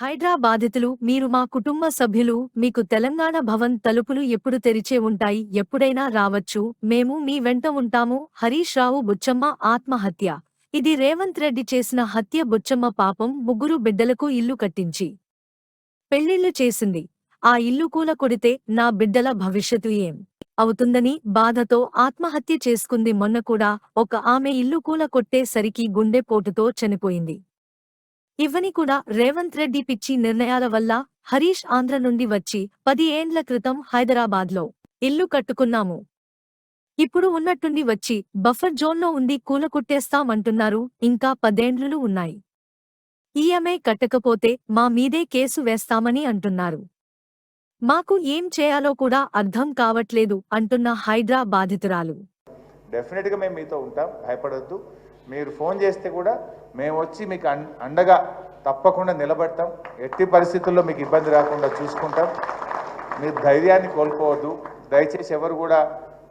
హైడ్రా బాధితులు మీరు మా కుటుంబ సభ్యులు మీకు తెలంగాణ భవన్ తలుపులు ఎప్పుడు తెరిచే ఉంటాయి ఎప్పుడైనా రావచ్చు మేము మీ వెంట ఉంటాము హరీష్ రావు బుచ్చమ్మ ఆత్మహత్య. ఇది రేవంత్ రెడ్డి చేసిన హత్య బుచ్చమ్మ పాపం ముగ్గురు బిడ్డలకు ఇల్లు కట్టించి. పెళ్ళిళ్ళు చేసింది. ఆ ఇల్లు కూల కొడితే నా బిడ్డల భవిష్యత్తు ఏం అవుతుందని బాధతో ఆత్మహత్య చేసుకుంది మొన్న కూడా ఒక ఆమె ఇల్లు కూల కొట్టేసరికి గుండెపోటుతో చనిపోయింది. ఇవ్వని కూడా రేవంత్ రెడ్డి పిచ్చి నిర్ణయాల వల్ల హరీష్ ఆంధ్ర నుండి వచ్చి పది ఏండ్ల క్రితం హైదరాబాద్లో ఇల్లు కట్టుకున్నాము. ఇప్పుడు ఉన్నట్టుండి వచ్చి బఫర్ జోన్లో ఉండి కూలకొట్టేస్తామంటున్నారు ఇంకా పదేండ్లు ఉన్నాయి. ఈఎంఐ కట్టకపోతే మా మీదే కేసు వేస్తామని అంటున్నారు. మాకు ఏం చేయాలో కూడా అర్థం కావట్లేదు అంటున్న హైడ్రా బాధితురాలు. డెఫినెట్గా మేము మీతో ఉంటాం భయపడొద్దు. మీరు ఫోన్ చేస్తే కూడా మేము వచ్చి మీకు అండగా తప్పకుండా నిలబడతాం. ఎట్టి పరిస్థితుల్లో మీకు ఇబ్బంది రాకుండా చూసుకుంటాం. మీరు ధైర్యాన్ని కోల్పోవద్దు. దయచేసి ఎవరు కూడా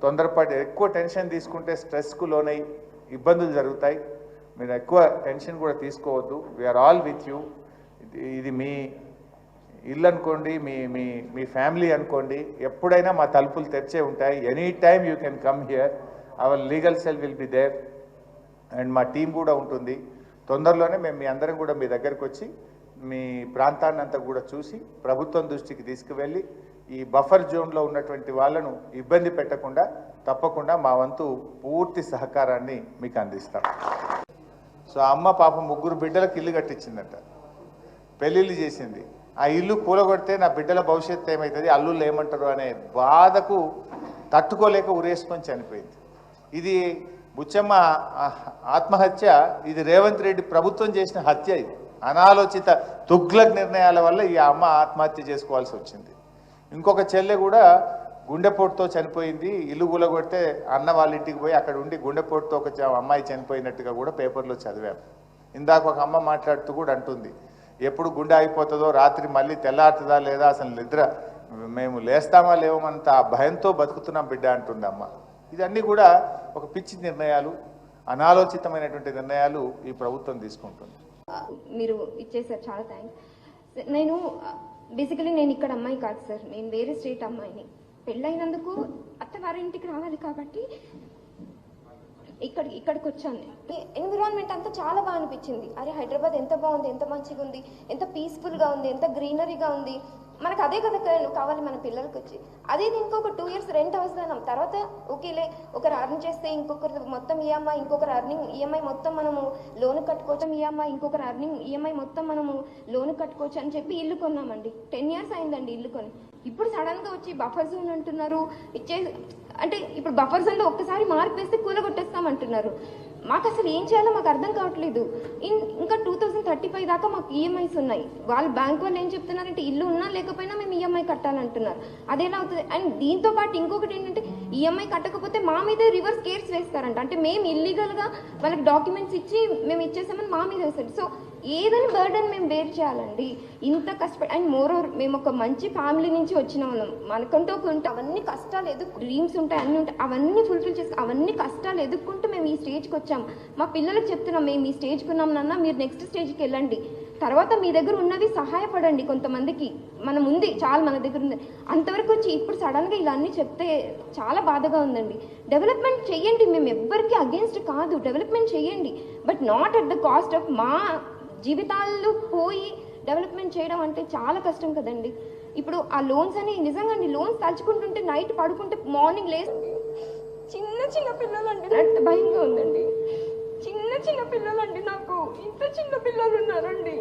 తొందరపడి ఎక్కువ టెన్షన్ తీసుకుంటే స్ట్రెస్కు లోనై ఇబ్బందులు జరుగుతాయి. మీరు ఎక్కువ టెన్షన్ కూడా తీసుకోవద్దు. వీఆర్ ఆల్ విత్ యూ ఇది మీ ఇల్లు అనుకోండి మీ మీ మీ ఫ్యామిలీ అనుకోండి ఎప్పుడైనా మా తలుపులు తెరిచే ఉంటాయి. Any time you can come here our legal cell will be there and మా టీం కూడా ఉంటుంది. తొందరలోనే మేము మీ అందరం కూడా మీ దగ్గరకు వచ్చి మీ ప్రాంతాన్ని అంతా కూడా చూసి ప్రభుత్వం దృష్టికి తీసుకువెళ్ళి ఈ బఫర్ జోన్లో ఉన్నటువంటి వాళ్ళను ఇబ్బంది పెట్టకుండా తప్పకుండా మా వంతు పూర్తి సహకారాన్ని మీకు అందిస్తాం. సో అమ్మ పాప ముగ్గురు బిడ్డలకు ఇల్లు కట్టించిందట. పెళ్ళిళ్ళు చేసింది. ఆ ఇల్లు కూలగొడితే నా బిడ్డల భవిష్యత్తు ఏమవుతుంది అల్లుళ్ళు ఏమంటారు అనే బాధకు తట్టుకోలేక ఉరేసుకొని చనిపోయింది. ఇది బుచ్చమ్మ ఆత్మహత్య ఇది రేవంత్ రెడ్డి ప్రభుత్వం చేసిన హత్య ఇది. అనాలోచిత తుగ్లక్ నిర్ణయాల వల్ల ఈ అమ్మ ఆత్మహత్య చేసుకోవాల్సి వచ్చింది. ఇంకొక చెల్లె కూడా గుండెపోటుతో చనిపోయింది. ఇల్లు గులగొడితే అన్న వాళ్ళ ఇంటికి పోయి అక్కడ ఉండి గుండెపోటుతో ఒక అమ్మాయి చనిపోయినట్టుగా కూడా పేపర్లో చదివాం. ఇందాక ఒక అమ్మ మాట్లాడుతూ కూడా అంటుంది ఎప్పుడు గుండె అయిపోతుందో రాత్రి మళ్ళీ తెల్లారుతుందా లేదా? అసలు నిద్ర మేము లేస్తామా లేవమంత ఆ భయంతో బతుకుతున్నాం బిడ్డ అంటుంది అమ్మ ఇదన్నీ కూడా ఒక పిచ్చి నిర్ణయాలు అనాలోచితమైనటువంటి నిర్ణయాలు ఈ ప్రభుత్వం తీసుకుంటుంది. మీరు ఇచ్చేసారు చాలా థ్యాంక్స్ నేను బేసికలీ నేను ఇక్కడ అమ్మాయి కాదు సార్ నేను వేరే స్టేట్ అమ్మాయిని. పెళ్ళైనందుకు అత్తవారింటికి రావాలి కాబట్టి ఇక్కడ ఇక్కడికి వచ్చాను. ఎన్విరాన్మెంట్ అంతా చాలా బాగా అనిపించింది. అరే హైదరాబాద్ ఎంత బాగుంది ఎంత మంచిగా ఉంది ఎంత పీస్ఫుల్గా ఉంది ఎంత గ్రీనరీగా ఉంది. మనకు అదే కదా కావాలి మన పిల్లలకి వచ్చి అదే ఇంకొక టూ ఇయర్స్ రెంట్ అవసరం. తర్వాత ఓకేలే ఒకరు అర్న్ చేస్తే ఇంకొకరు మొత్తం ఈఎంఐ ఇంకొకరు అర్నింగ్ ఈఎంఐ మొత్తం మనము లోన్ కట్టుకోవచ్చు ఈఎంఐ ఇంకొకరు అర్నింగ్ ఈఎంఐ మొత్తం మనము లోన్ కట్టుకోవచ్చు అని చెప్పి ఇల్లు కొన్నామండి. టెన్ ఇయర్స్ అయిందండి ఇల్లు కొని. ఇప్పుడు సడన్గా వచ్చి బఫర్ జోన్ అంటున్నారు. ఇచ్చే అంటే ఇప్పుడు బఫర్ జోన్లో ఒక్కసారి మార్పు వేస్తే కూలగొట్టేస్తామంటున్నారు. మాకు అసలు ఏం చేయాలో మాకు అర్థం కావట్లేదు. ఇన్- ఇంకా టూ థౌసండ్ థర్టీ ఫైవ్ దాకా మాకు ఈఎంఐస్ ఉన్నాయి. వాళ్ళు బ్యాంక్ వాళ్ళు ఏం చెప్తున్నారంటే ఇల్లు ఉన్నా లేకపోయినా మేము ఈఎంఐ కట్టాలంటున్నారు. అదేలా అవుతుంది. అండ్ దీంతో పాటు ఇంకొకటి ఏంటంటే ఈఎంఐ కట్టకపోతే మా మీద రివర్స్ కేర్స్ వేస్తారంట. అంటే మేము ఇల్లీగల్గా వాళ్ళకి డాక్యుమెంట్స్ ఇచ్చి మేము ఇచ్చేసామని మా మీద వేస్తారు. సో ఏదైనా బర్డన్ మేము బేర్ చేయాలండి. ఇంత కష్టపడి అండ్ మోర్ ఓవర్ మేము ఒక మంచి ఫ్యామిలీ నుంచి వచ్చిన వాళ్ళం. మనకంటూ ఒక ఉంటే అవన్నీ కష్టాలు ఎదుర్కొ డ్రీమ్స్ ఉంటాయి అన్నీ ఉంటాయి అవన్నీ ఫుల్ఫిల్ చేసి అవన్నీ కష్టాలు ఎదుర్కొంటూ మేము ఈ స్టేజ్కి వచ్చాం. మా పిల్లలకు చెప్తున్నాం మేము ఈ స్టేజ్కి ఉన్నాం నాన్న మీరు నెక్స్ట్ స్టేజ్కి వెళ్ళండి. తర్వాత మీ దగ్గర ఉన్నవి సహాయపడండి కొంతమందికి. మనం ఉంది చాలా మన దగ్గర ఉంది. అంతవరకు వచ్చి ఇప్పుడు సడన్గా ఇలా అన్నీ చెప్తే చాలా బాధగా ఉందండి. డెవలప్మెంట్ చేయండి మేము ఎవ్వరికి అగేన్స్ట్ కాదు. డెవలప్మెంట్ చేయండి. But not at the cost of మా జీవితాలు పోయి డెవలప్మెంట్ చేయడం అంటే చాలా కష్టం కదండి. ఇప్పుడు ఆ లోన్స్ అని నిజంగా అండి లోన్స్ తలుచుకుంటుంటే నైట్ పడుకుంటే మార్నింగ్ లేస్ చిన్న చిన్న పిల్లలు అండి నాకు భయంగా ఉందండి. చిన్న చిన్న పిల్లలు అండి నాకు ఇంత చిన్న పిల్లలు ఉన్నారండి.